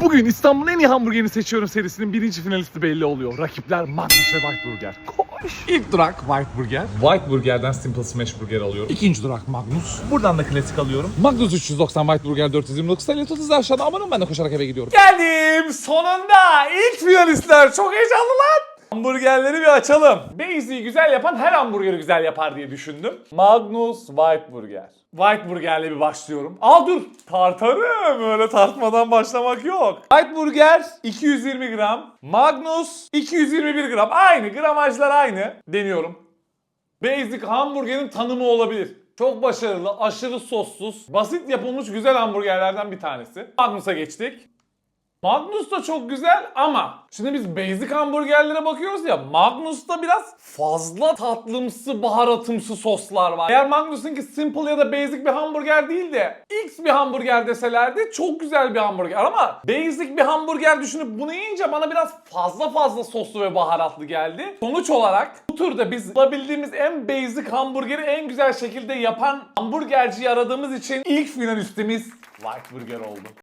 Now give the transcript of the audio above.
Bugün İstanbul'un en iyi hamburgerini seçiyorum serisinin birinci finalisti belli oluyor. Rakipler Magnus ve White Burger. Koş. İlk durak White Burger. White Burger'den Simple Smash Burger alıyorum. İkinci durak Magnus. Buradan da klasik alıyorum. Magnus 390 White Burger 429 TL 30 aşağıda amanın ben de koşarak eve gidiyorum. Geldim sonunda ilk finalistler çok heyecanlı lan. Hamburgerleri bir açalım. Basic'i güzel yapan her hamburgeri güzel yapar diye düşündüm. Magnus White Burger. White Burger'le bir başlıyorum. Aa dur tartarım. Öyle tartmadan başlamak yok. White Burger 220 gram. Magnus 221 gram. Aynı gramajlar aynı. Deniyorum. Basic hamburgerin tanımı olabilir. Çok başarılı, aşırı sossuz, basit yapılmış güzel hamburgerlerden bir tanesi. Magnus'a geçtik. Magnus da çok güzel ama şimdi biz basic hamburgerlere bakıyoruz ya Magnus'ta biraz fazla tatlımsı, baharatımsı soslar var. Eğer Magnus'unki simple ya da basic bir hamburger değil de X bir hamburger deselerdi çok güzel bir hamburger ama basic bir hamburger düşünüp bunu yiyince bana biraz fazla fazla soslu ve baharatlı geldi. Sonuç olarak bu turda biz bulabildiğimiz en basic hamburgeri en güzel şekilde yapan hamburgerciyi aradığımız için ilk finalistimiz White Burger oldu.